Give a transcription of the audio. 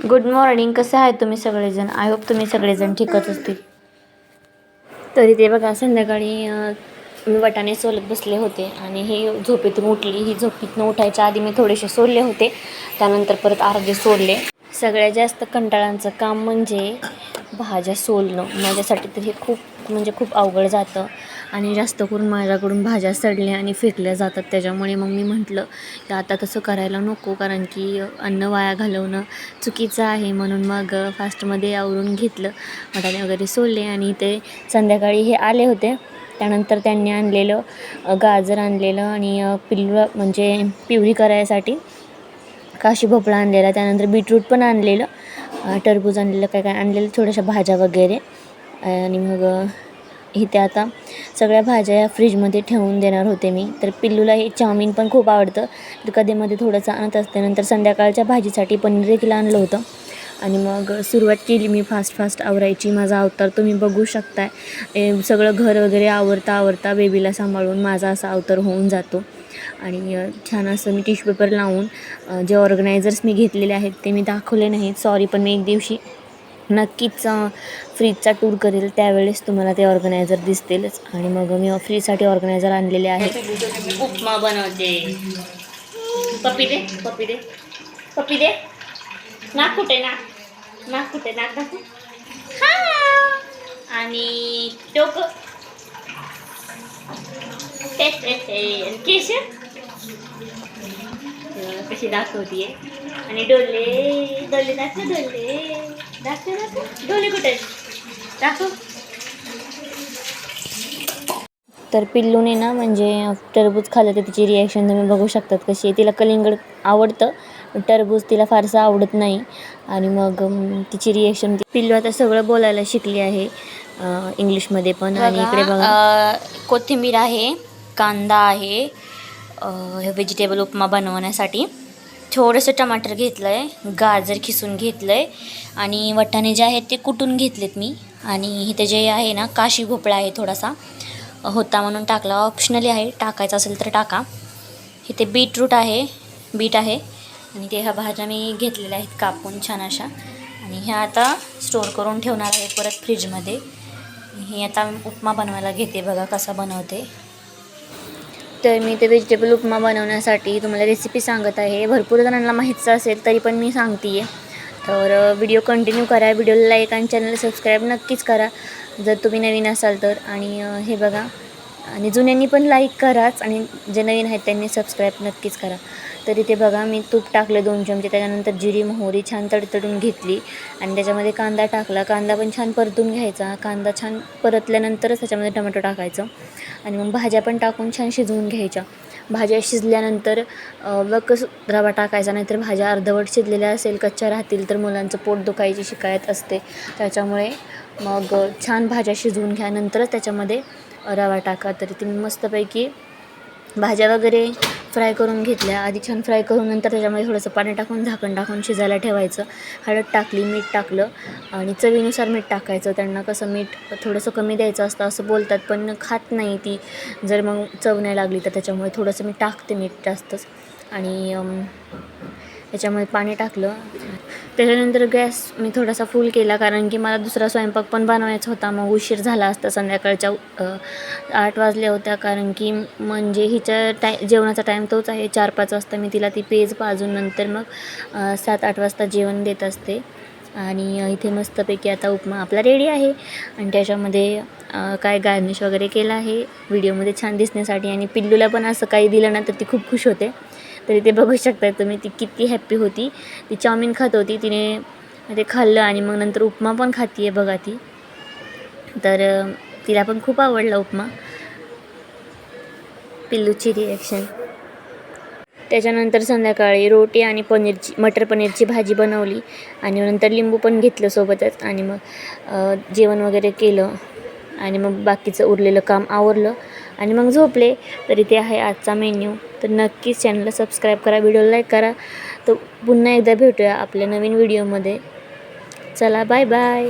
Good morning कसं आहे तुम्ही सगळेजण? आय होप तुम्ही सगळेजण ठीकच असतील. तरी ते बघा संध्याकाळी मी वाटाणे सोलत बसले होते आणि हे झोपेतून उठली. ही झोपेतून उठायच्या आधी मी थोडेसे सोलले होते. त्यानंतर परत अर्धे सोडले सगळ्यात जास्त कंटाळांचं काम म्हणजे भाज्या सोलणं माझ्यासाठी तर हे खूप म्हणजे खूप अवघड जातं. आणि जास्त करून माझ्याकडून भाज्या सडल्या आणि फेकल्या जातात. त्याच्यामुळे मग मी म्हटलं की आता तसं करायला नको कारण की अन्न वाया घालवणं चुकीचं आहे. म्हणून मग फास्टमध्ये आवरून घेतलं. मटाणे वगैरे सोलले आणि ते संध्याकाळी हे आले होते. त्यानंतर त्यांनी आणलेलं गाजर आणलेलं आणि पिल्लू म्हणजे पिवळी करायसाठी. काशी भोपळा आणलेला त्यानंतर बीटरूट पण आणलेलं टरबूज आणलेलं काय काय आणलेलं थोड्याशा भाज्या वगैरे. आणि मग इथे आता सगळ्या भाज्या या फ्रीजमध्ये ठेवून देणार होते मी. तर पिल्लूला हे चाऊमिन पण खूप आवडतं. तर कधीमध्ये थोडंसं आणत असते नंतर संध्याकाळच्या भाजीसाठी पनीर देखील आणलं होतं. आणि मग सुरुवात केली मी फास्ट फास्ट आवरायची. माझा अवतार तुम्ही बघू शकताय. सगळं घर वगैरे आवरता आवरता बेबीला सांभाळून माझा असा अवतार होऊन जातो. आणि छान असं मी टिश्यू पेपर लावून जे ऑर्गनायझर्स मी घेतलेले आहेत ते मी दाखवले नाहीत. सॉरी पण मी एक दिवशी नक्कीच फ्रीजचा टूर करेल. त्यावेळेस तुम्हाला ते ऑर्गनायझर दिसतीलच. आणि मग मी फ्रीजसाठी ऑर्गनायझर आणलेले आहे उपमा बनवते. पपी दे पपी दे. पपी दे. नाक कुठे नाक? नाक कुठे नाक दाखव. आणि डोकं कशी दाखवतीये. आणि डोले डोले दाखव डोले. दाखव दाखव. डोले कुठे? दाखव. तर पिल्लूने ना म्हणजे टरबूज खाल्लं तर तिची रिॲक्शन तुम्ही बघू शकतात कशी आहे. तिला कलिंगड आवडतं पण टरबूज तिला फारसं आवडत नाही. आणि मग तिची रिॲक्शन पिल्लू आता सगळं बोलायला शिकली आहे इंग्लिशमध्ये पण. आणि इकडे बघा. कोथिंबीर आहे. कांदा आहे व्हेजिटेबल उपमा बनवण्यासाठी. थोडंसं टमाटर घेतलं आहे गाजर खिसून घेतलं आहे आणि वटाणे जे आहेत ते कुटून घेतलेत मी. आणि इथे जे आहे ना काशी भोपळा आहे थोडासा होता म्हणून टाकला. ऑप्शनली आहे टाकायचं असेल तर टाका. इथे बीटरूट आहे बीट आहे. आणि ते ह्या भाज्या मी घेतलेल्या आहेत कापून छान अशा. आणि ह्या आता स्टोअर करून ठेवणार आहे परत फ्रीजमध्ये हे आता उपमा बनवायला घेते बघा कसा बनवते. तर मी ते व्हेजिटेबल उपमा बनवण्यासाठी तुम्हाला रेसिपी सांगत आहे. भरपूर जणांना माहीतच असेल तरी पण मी सांगते आहे तर व्हिडिओ कंटिन्यू करा. व्हिडिओला लाईक आणि चॅनल सबस्क्राईब नक्कीच करा. जर तुम्ही नवीन असाल तर. आणि हे बघा. आणि जुन्यांनी पण लाईक कराच. आणि जे नवीन आहेत त्यांनी सबस्क्राईब नक्कीच करा. तर इथे बघा मी तूप टाकलं दोन चमचे त्याच्यानंतर जिरी मोहरी छान तडतडून घेतली. आणि त्याच्यामध्ये कांदा टाकला. कांदा पण छान परतून घ्यायचा. कांदा छान परतल्यानंतरच त्याच्यामध्ये टमाटो टाकायचं. आणि मग भाज्या पण टाकून छान शिजवून घ्यायच्या. भाज्या शिजल्यानंतर अ, बकस रवा टाकायचा नाहीतर भाज्या अर्धवट शिजलेल्या असेल कच्च्या राहतील तर मुलांचं पोट दुखायची शिकायत असते. त्याच्यामुळे मग छान भाज्या शिजवून घ्या नंतरच त्याच्यामध्ये रवा टाका. तरी तुम्ही मस्तपैकी भाज्या वगैरे फ्राय करून घेतल्या. आधी छान फ्राय करून नंतर त्याच्यामध्ये थोडंसं पाणी टाकून झाकण टाकून शिजायला ठेवायचं. हळद टाकली मीठ टाकलं आणि चवीनुसार मीठ टाकायचं. त्यांना कसं मीठ थोडंसं कमी द्यायचं असतं असं बोलतात पण खात नाही ती. जर मग चव नाही लागली तर त्याच्यामुळे थोडंसं मी टाकते मीठ जास्तच. आणि त्याच्यामध्ये पाणी टाकलं. त्याच्यानंतर गॅस मी थोडासा फुल केला कारण की मला दुसरा स्वयंपाक पण बनवायचा होता. मग उशीर झाला असता संध्याकाळच्या आठ वाजल्या होत्या. कारण की म्हणजे हिच्या टाय जेवणाचा टाईम तोच आहे. चार पाच वाजता मी तिला ती पेज पाजून नंतर मग सात आठ वाजता जेवण देत असते. आणि इथे मस्तपैकी आता उपमा आपला रेडी आहे. आणि त्याच्यामध्ये काय गार्निश वगैरे केलं आहे. व्हिडिओमध्ये छान दिसण्यासाठी आणि पिल्लूला पण असं काही दिलं ना तर ती खूप खुश होते. तरी ते बघू शकता तुम्ही ती किती हॅप्पी होती. ती चाऊमिन खात होती तिने ते खाल्लं आणि मग नंतर उपमा पण खाती आहे बघा ती. तर तिला पण खूप आवडला उपमा. पिल्लूची रिॲक्शन त्याच्यानंतर संध्याकाळी रोटी आणि पनीरची मटर पनीरची भाजी बनवली आणि नंतर लिंबू पण घेतलं सोबतच आणि मग जेवण वगैरे केलं आणि मग बाकीचं उरलेलं काम आवरलं आणि मग झोपले. तरी ते आहे आजचा मेन्यू तर नक्कीच चॅनलला सबस्क्राईब करा व्हिडिओला लाईक करा. तर पुन्हा एकदा भेटूया आपल्या नवीन व्हिडिओमध्ये चला बाय बाय